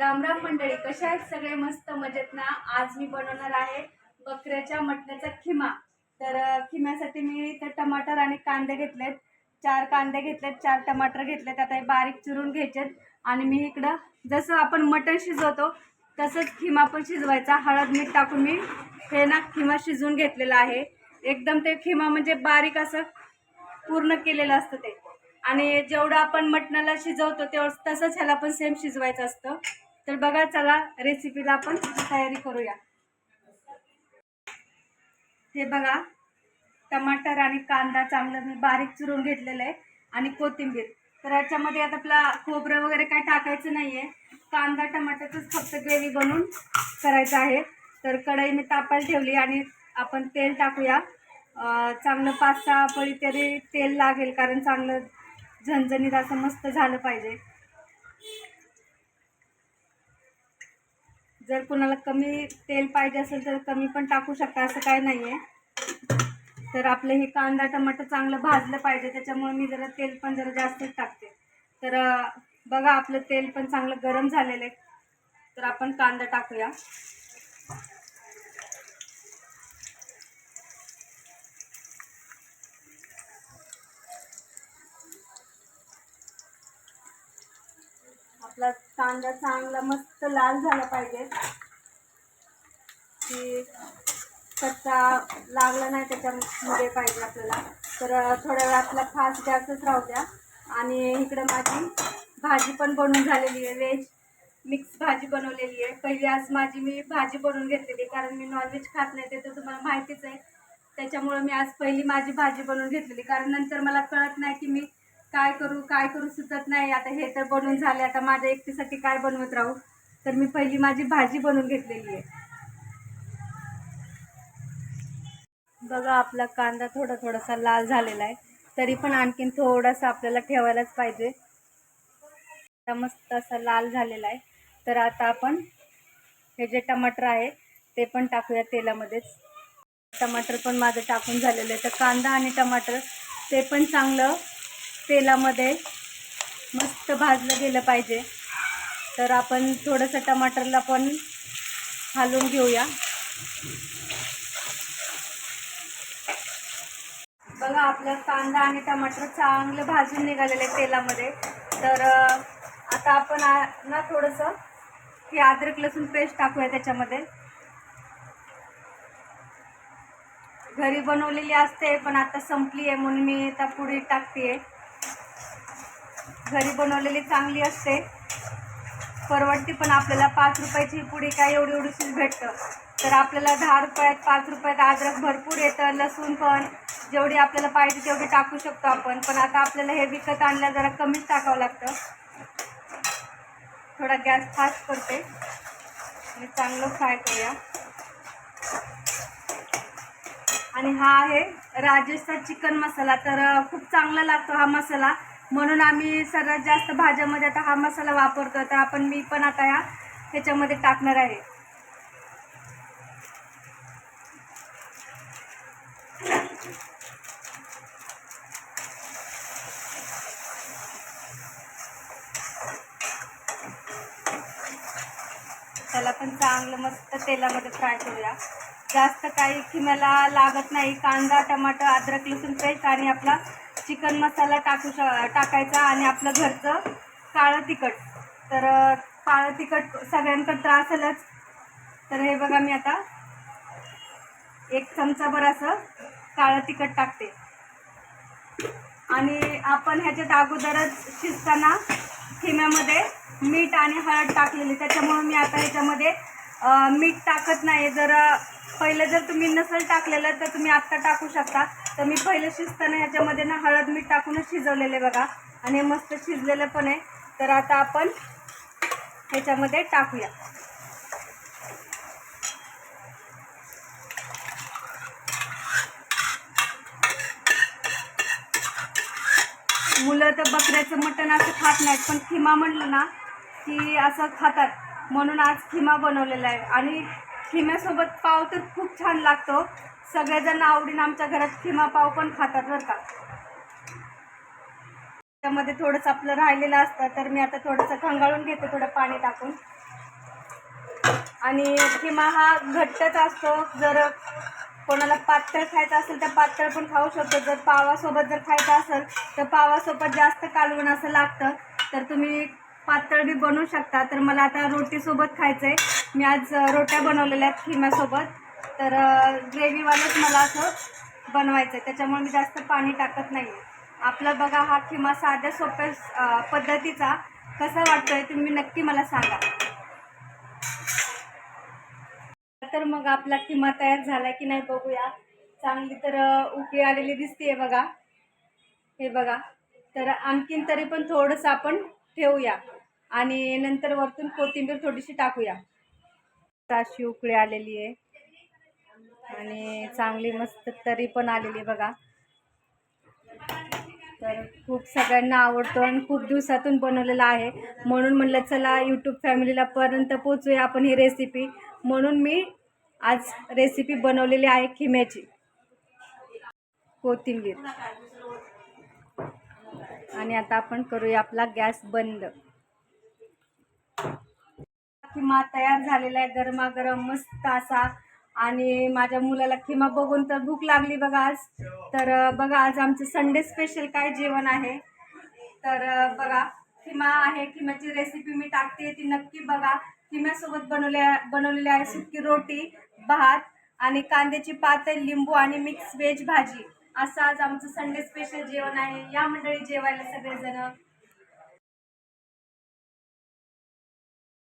राम राम मंडळी कशा आहेत सगळे मस्त मजेत ना? आज मी बनवणार आहे बकऱ्याच्या मटण्याचा खिमा. तर खिम्यासाठी मी इथं टमाटर आणि कांदे घेतलेत. चार कांदे घेतलेत चार टमाटर घेतलेत. आता हे बारीक चिरून घ्यायचेत. आणि मी इकडं जसं आपण मटण शिजवतो तसंच खिमा पण शिजवायचा. हळद मीठ टाकून मी हे ना खिमा शिजवून घेतलेला आहे. एकदम ते खिमा म्हणजे बारीक असं पूर्ण केलेलं असतं ते. आणि जेवढं आपण मटणाला शिजवतो तेवढं तसंच ह्याला पण सेम शिजवायचं असतं. तर बघा चला रेसिपीला आपण तयारी करूया. हे बघा टमाटर आणि कांदा चांगलं मी बारीक चिरून घेतलेलं आहे आणि कोथिंबीर. तर याच्यामध्ये आता आपला खोबरं वगैरे काय टाकायचं नाही आहे कांदा टमाट्याचंच फक्त ग्रेव्ही बनवून करायचं आहे. तर कढई मी तापायला ठेवली आणि आपण तेल टाकूया. चांगलं पाच सहा पळी तरी तेल लागेल कारण चांगलं झणझणीत असं मस्त झालं पाहिजे. जर कुणाला कमी तेल पाहिजे असेल तर कमी पण टाकू शकता असं काय नाही आहे तर आपलं हे कांदा टमाटर चांगलं भाजलं पाहिजे त्याच्यामुळे मी जरा तेल पण जरा जास्तच टाकते. तर बघा आपलं तेल पण चांगलं गरम झालेलं आहे. तर आपण कांदा टाकूया. आपला कांदा चांगला मस्त लाल झाला पाहिजे. की कच्चा लागला नाही त्याच्यामध्ये पाहिजे आपल्याला. तर थोड्या वेळ आपला फास्ट गॅसच राहू द्या. आणि इकडं माझी भाजी पण बनवून झालेली आहे. व्हेज मिक्स भाजी बनवलेली आहे. पहिली आज माझी मी भाजी बनवून घेतलेली कारण मी नॉनव्हेज खात नाही ते तर तुम्हाला माहितीच आहे. त्याच्यामुळं मी आज पहिली माझी भाजी बनवून घेतलेली कारण नंतर मला कळत नाही की मी काय करू काय करू सुचत नाही. आता हे तर बनवून झाले. आता माझ्या एकटीसाठी काय बनवत राहू? तर मी पहिली माझी भाजी बनवून घेतलेली आहे. बघा आपला कांदा थोडा थोडासा लाल झालेला आहे. तरी पण आणखीन थोडासा आपल्याला ठेवायलाच पाहिजे. आता मस्त असा लाल झालेला आहे. तर आता आपण हे जे टमाटर आहे ते पण टाकूया तेलामध्येच. टमाटर पण माझं टाकून झालेलं आहे. तर कांदा आणि टमाटर ते पण चांगलं तेलामध्ये मस्त भाजलं गेलं पाहिजे. तर आपण थोडंसं टमाटरला पण हालून घेऊया. बघा आपलं कांदा आणि टमाटर चांगलं भाजून निघालेलं आहे तेलामध्ये. तर आता आपण ना थोडंसं हे अद्रक लसूण पेस्ट टाकूया त्याच्यामध्ये. घरी बनवलेली असते पण आता संपली आहे म्हणून मी आता पुढे टाकते आहे घरी बनवलेली चांगली असते. परवडती पण आपल्याला पाच रुपयाची ही पुडी काय एवढी एवढीशीच भेटतं. तर आपल्याला दहा रुपयात पाच रुपयात अद्रक भरपूर येतं लसूण पण. जेवढी आपल्याला पाहिजे तेवढी टाकू शकतो आपण. पण आता आपल्याला हे विकत आणल्या जरा कमीच टाकावं लागतं. थोडा गॅस फास्ट करते. आणि चांगलं फ्राय करूया. आणि हा आहे राजस्थान चिकन मसाला. तर खूप चांगला लागतो हा मसाला. म्हणून आम्ही सर्वात जास्त भाज्यामध्ये आता हा मसाला वापरतो. तर आपण मी पण आता ह्या ह्याच्यामध्ये टाकणार आहे. त्याला पण चांगलं मस्त तेलामध्ये फ्राय करूया. जास्त काही खिम्याला लागत नाही. कांदा टमाटर अद्रक लसूण पेस्ट आणि आपला चिकन मसाला टाकू श टाकायचा आणि आपलं घरचं काळं तिखट. तर काळं तिखट सगळ्यांकडं त्रास असेलच तर हे बघा मी आता एक चमचाभर असं काळं तिखट टाकते. आणि आपण ह्याच्यात अगोदरच शिजताना खिम्यामध्ये मीठ आणि हळद टाकलेली. त्याच्यामुळे मी आता ह्याच्यामध्ये मीठ टाकत नाही. जर पहिलं जर तुम्ही नसेल टाकलेलं तर तुम्ही आत्ता टाकू शकता. तर मी पहिलं शिजताना ह्याच्यामध्ये ना हळद मीठ टाकूनच शिजवलेले बघा. आणि हे मस्त शिजलेलं पण आहे. तर आता आपण ह्याच्यामध्ये टाकूया. मुलं तर बकऱ्याचं मटण असं खात नाहीत पण खिमा म्हणलं ना की असं खातात. म्हणून आज खिमा बनवलेला आहे. आणि खिम्यासोबत पाव तर खूप छान लागतो. सगळेजण आवडीनं आमच्या घरात खिमा पाव पण खातात बरं का. त्यामध्ये थोडंसं आपलं राहिलेलं असतं तर मी आता थोडंसं खंगाळून घेते थोडं पाणी टाकून. आणि किमा हा घट्टच असतो जर कोणाला पातळ खायचं असेल तर पातळ पण खाऊ शकतो जर पावासोबत जर खायचं असेल तर पावासोबत जास्त कालवण असं लागतं तर तुम्ही पातळ बी बनवू शकता. तर मला आता रोटीसोबत खायचं आहे मी आज रोट्या बनवलेल्या आहेत खिम्यासोबत तर ग्रेव्हीवालंच मला असं बनवायचं आहे त्याच्यामुळे मी जास्त पाणी टाकत नाही आपला बघा हा किंवा साध्या सोप्या पद्धतीचा कसा वाटतोय तुम्ही नक्की मला सांगा. तर मग आपला किमा तयार झाला की नाही बघूया. चांगली तर उकळी आलेली दिसते बघा. हे बघा. तर आणखीन तरी पण थोडंसं आपण ठेवूया. आणि नंतर वरतून कोथिंबीर थोडीशी टाकूया. अशी उकळी आलेली आहे आणि चांगली मस्त तरी पण आलेली बघा. तर खूप सगळ्यांना आवडतो आणि खूप दिवसातून बनवलेला आहे. म्हणून म्हणलं चला यूट्यूब फॅमिलीला पर्यंत पोचूया आपण ही रेसिपी म्हणून मी आज रेसिपी बनवलेली आहे खिम्याची. कोथिंबीर. आणि आता आपण करूया आपला गॅस बंद. किंवा तयार झालेला आहे गरमागरम मस्त असा आणि माझ्या मुलाला खिमा बघून तर भूक लागली बघा आज. तर बघा आज आमचं संडे स्पेशल काय जेवण आहे. तर बघा किमा आहे किमाची रेसिपी मी टाकते ती नक्की बघा. खिम्यासोबत बनवल्या बनवलेली आहे सुकी रोटी भात आणि कांद्याची पातळ लिंबू आणि मिक्स व्हेज भाजी. असं आज आमचं संडे स्पेशल जेवण आहे. या मंडळी जेवायला सगळेजण.